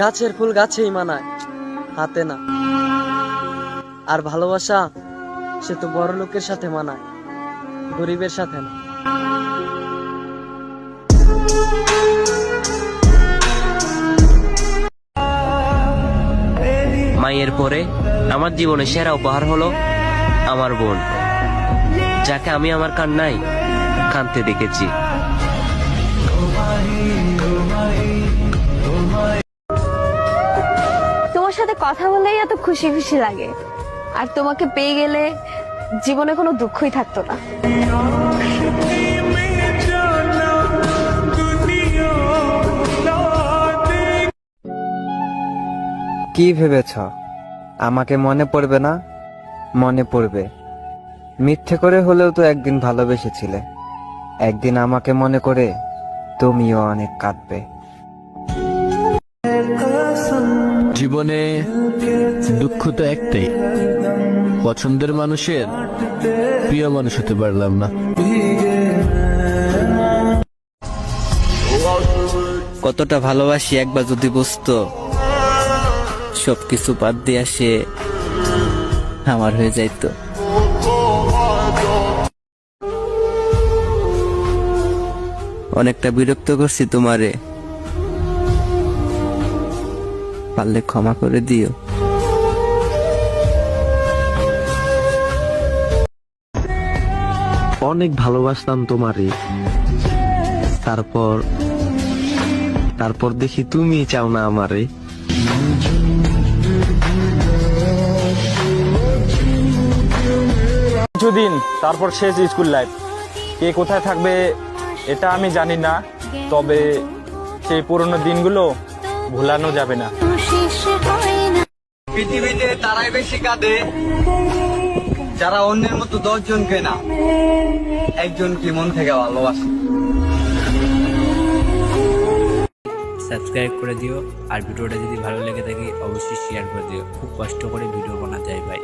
গাছের ফুল গাছেই মানায়, হাতে না। আর ভালোবাসা, সে তো বড় লোকের সাথে মানায়, গরিবের সাথে না। মায়ের পরে আমার জীবনে সেরা উপহার হলো আমার বোন, যাকে আমি আমার কান্নায় কানতে দেখেছি। সাথে কথা বললেই এত খুশি খুশি লাগে। আর তোমাকে পেয়ে গেলে জীবনে কোনো দুঃখই থাকতো না। কি ভেবেছ? আমাকে মনে পড়বে না? মনে পড়বে। মিথ্যে করে হলেও তো একদিন ভালোবেসেছিলে। একদিন আমাকে মনে করে তুমিও অনেক কাঁদবে। জীবনে দুঃখ তো একটাই। পছন্দের মানুষের প্রিয় মানুষ হতে পারলাম না। কতটা ভালোবাসি একবার যদি বুঝতো, সবকিছু বাদ দিয়ে সে আমার হয়ে যাইতো। অনেকটা বিরক্ত করছি তোমারে। পারলে ক্ষমা করে দিও। অনেক ভালোবাসতাম তোমারে। তারপর তারপর দেখি তুমি চাও না আমারে। কিছুদিন তারপর শেষ স্কুল লাইফ কে কোথায় থাকবে এটা আমি জানি না তবে সেই পুরনো দিনগুলো ভুলানো যাবে না। পৃথিবীতে তারাই বেশি কাঁদে, যারা অন্যের মতো দশ জনকে না, একজন কি মন থেকে ভালোবাসে? সাবস্ক্রাইব করে দিও, আর ভিডিওটা যদি ভালো লেগে থাকে, অবশ্যই শেয়ার করে দিও। খুব কষ্ট করে ভিডিও বানাতে হয় ভাই।